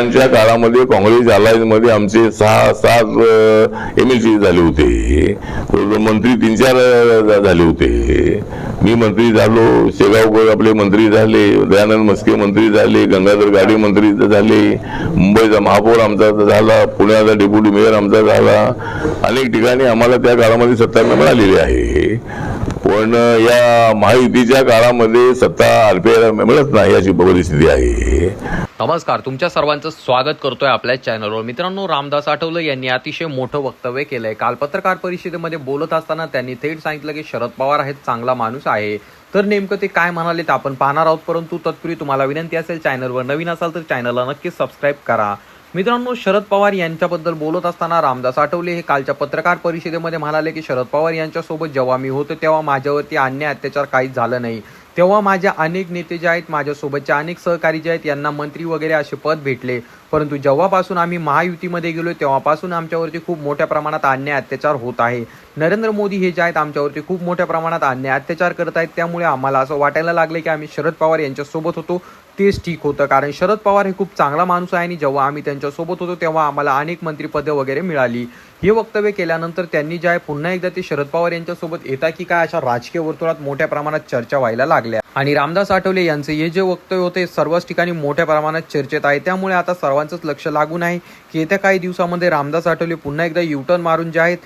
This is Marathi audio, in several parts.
पवारांच्या काळामध्ये काँग्रेस alliance मध्ये आमचे सहा सात एम एल सी झाले होते. मंत्री तीन चार झाले होते. मी मंत्री झालो शेगावकर आपले मंत्री झाले दयानंद मस्के मंत्री झाले गंगाधर गाडे मंत्री झाले मुंबईचा महापौर आमचा झाला पुण्याचा डेप्युटी मेयर आमचा झाला. अनेक ठिकाणी आम्हाला त्या काळामध्ये सत्ता मिळालेली आहे. पण या महायुतीच्या काळामध्ये सत्ता आरपीआयला मिळत नाही अशी परिस्थिती आहे. नमस्कार तुमच्या सर्वांचं स्वागत करतोय आपल्या चॅनलवर. मित्रांनो रामदास आठवले यांनी अतिशय मोठं वक्तव्य केलंय. काल पत्रकार परिषदेमध्ये बोलत असताना त्यांनी थेट सांगितलं की शरद पवार आहेत चांगला माणूस आहे. तर नेमकं ते काय म्हणाले ते आपण पाहणार आहोत. परंतु तत्पूर्वी तुम्हाला विनंती असेल चॅनलवर नवीन असाल तर चॅनलला नक्कीच सबस्क्राईब करा. मित्रांनो शरद पवार यांच्याबद्दल बोलत असताना रामदास आठवले हे कालच्या पत्रकार परिषदेमध्ये म्हणाले की शरद पवार यांच्यासोबत जेव्हा मी होतो तेव्हा माझ्यावरती अन्याय अत्याचार काहीच झालं नाही. तेव्हा माझ्या अनेक नेते जे आहेत माझ्यासोबतचे अनेक सहकारी जे आहेत यांना मंत्री वगैरे असे पद भेटले. परंतु जेव्हापासून आम्ही महायुतीमध्ये गेलो तेव्हापासून आमच्यावरती खूप मोठ्या प्रमाणात अन्याय अत्याचार होत आहे. नरेंद्र मोदी हे जे आहेत आमच्यावरती खूप मोठ्या प्रमाणात अन्याय अत्याचार करत आहेत. त्यामुळे आम्हाला असं वाटायला लागले की आम्ही शरद पवार यांच्यासोबत होतो तेच ठीक होतं. कारण शरद पवार हे खूप चांगला माणूस आहे आणि जेव्हा आम्ही त्यांच्यासोबत होतो तेव्हा आम्हाला अनेक मंत्रिपदे वगैरे मिळाली. हे वक्तव्य केल्यानंतर त्यांनी जे आहे पुन्हा एकदा ते शरद पवार यांच्यासोबत येता की काय अशा राजकीय वर्तुळात मोठ्या प्रमाणात चर्चा व्हायला लागल्या. आणि रामदास आठवले यांचे हे जे वक्तव्य होते सर्वच ठिकाणी मोठ्या प्रमाणात चर्चेत आहे. त्यामुळे आता सर्वांचंच लक्ष लागून आहे की येत्या काही दिवसामध्ये रामदास आठवले पुन्हा एकदा युटर्न मारून जे आहेत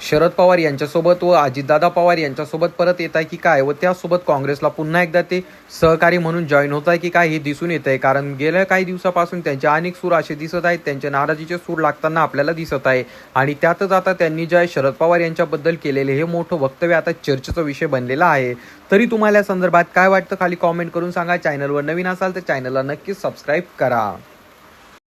शरद पवार यांच्यासोबत व अजितदादा पवार यांच्यासोबत परत येत आहे की काय? व त्यासोबत काँग्रेसला पुन्हा एकदा ते सहकारी म्हणून जॉईन होत आहे की काय हे दिसून येत आहे. कारण गेल्या काही दिवसापासून त्यांचे अनेक सूर असे दिसत आहेत. त्यांच्या नाराजीचे सूर लागताना आपल्याला दिसत आहे. आणि त्यातच आता त्यांनी जे शरद पवार यांच्याबद्दल केलेले हे मोठं वक्तव्य आता चर्चेचा विषय बनलेला आहे. तरी तुम्हाला या संदर्भात काय वाटतं खाली कॉमेंट करून सांगा. चॅनलवर नवीन असाल तर चॅनलला नक्कीच सबस्क्राईब करा.